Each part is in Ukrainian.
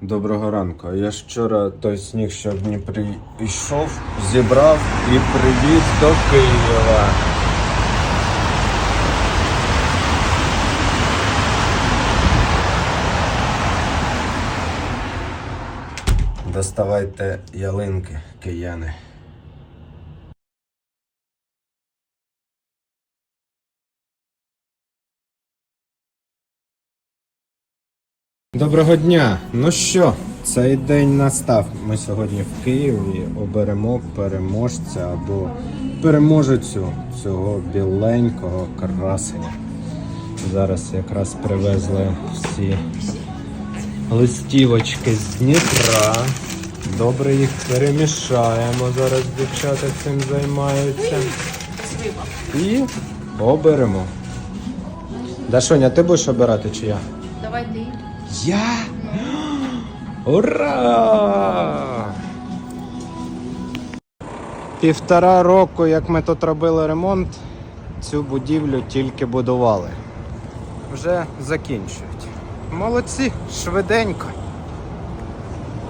Доброго ранку. Я ж вчора той сніг, що в Дніпрі йшов, зібрав і привіз до Києва. Доставайте ялинки, кияни. Доброго дня! Ну що, цей день настав. Ми сьогодні в Києві оберемо переможця або переможецю цього біленького красення. Зараз якраз привезли всі листівочки з Дніпра. Добре їх перемішаємо. Зараз дівчата цим займаються. І оберемо. Дашоня, ти будеш обирати чи я? Давай ти. Я? Ура! Півтора року, як ми тут робили ремонт, цю будівлю тільки будували. Вже закінчують. Молодці, швиденько.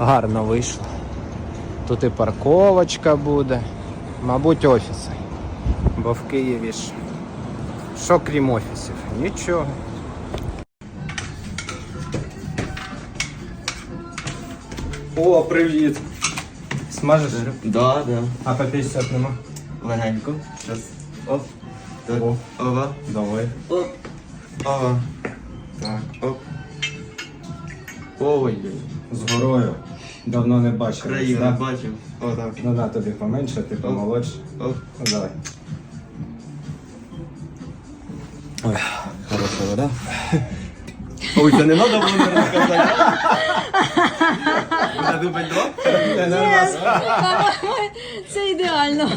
Гарно вийшло. Тут і парковочка буде, мабуть, офіси. Бо в Києві ж. Що крім офісів? Нічого. О, привіт! Смажеш? Да, да. А по 50 нема? Легенько. Щас. Оп. Так. О. Ова. Давай. Оп. Ова. Так. Оп. Ой. З горою. Давно не бачив. Країну Да? бачив. Отак. Ну на тобі поменше, ти помолодше. Оп. Ну давай. Ой, хороша вода. Ой, це не треба було не розказати. Це ідеально.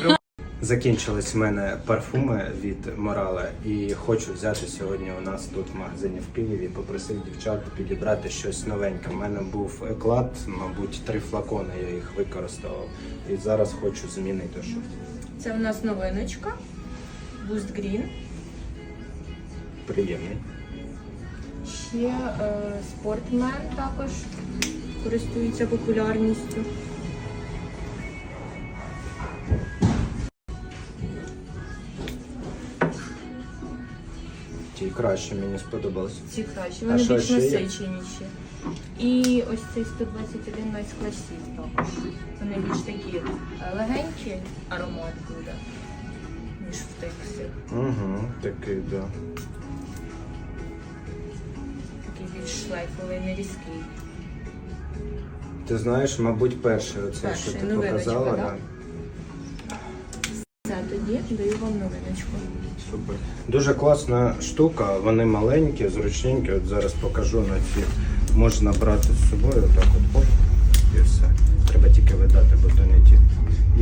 Закінчились в мене парфуми від Морале і хочу взяти сьогодні у нас тут в магазині в Києві. Попросив дівчат підібрати щось новеньке. У мене був еклад, мабуть, три флакони я їх використовував. І зараз хочу змінити щось. Це у нас новиночка. Boost Green. Приємний. Ще е, спортмен також користується популярністю. Ті краще мені сподобалось. Ці кращі, вони що більш ще є? насиченіші. І ось цей 121 Nice Classic також. Вони більш такі е, легенькі, аромат буде, ніж в всіх. Угу, такий, да. Такий більш шлейфовий, не різкий. Ти знаєш, мабуть, перший оце, Перший, що ти новиночка, показала. да? Це тоді даю вам новиночку. Супер. Дуже класна штука, вони маленькі, зручненькі. От зараз покажу на ці. Можна брати з собою, так от оп, і все. Треба тільки видати, бо ті.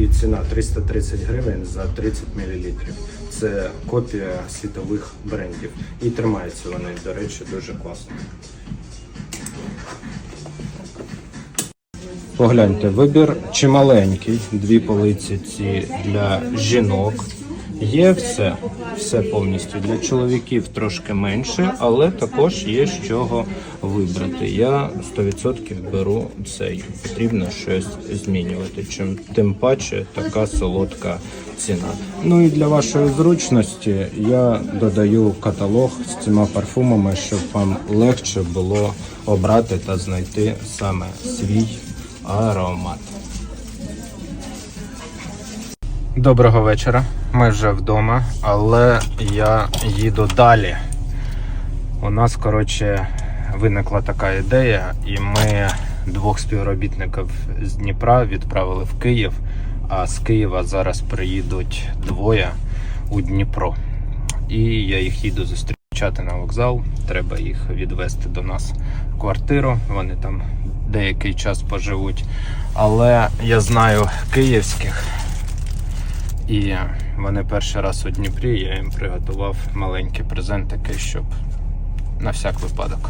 І ціна 330 гривень за 30 мл. Це копія світових брендів. І тримаються вони, до речі, дуже класно. Погляньте, вибір чималенький, дві полиці ці для жінок. Є все, все повністю. Для чоловіків трошки менше, але також є з чого вибрати. Я 100% беру цей. Потрібно щось змінювати. Чим тим паче така солодка ціна. Ну і для вашої зручності я додаю каталог з цими парфумами, щоб вам легше було обрати та знайти саме свій аромат. Доброго вечора. Ми вже вдома, але я їду далі. У нас, коротше, виникла така ідея, і ми двох співробітників з Дніпра відправили в Київ, а з Києва зараз приїдуть двоє у Дніпро. І я їх їду зустрічати на вокзал. Треба їх відвести до нас в квартиру. Вони там деякий час поживуть. Але я знаю київських. І вони перший раз у Дніпрі, я їм приготував маленькі презентики, щоб на всяк випадок.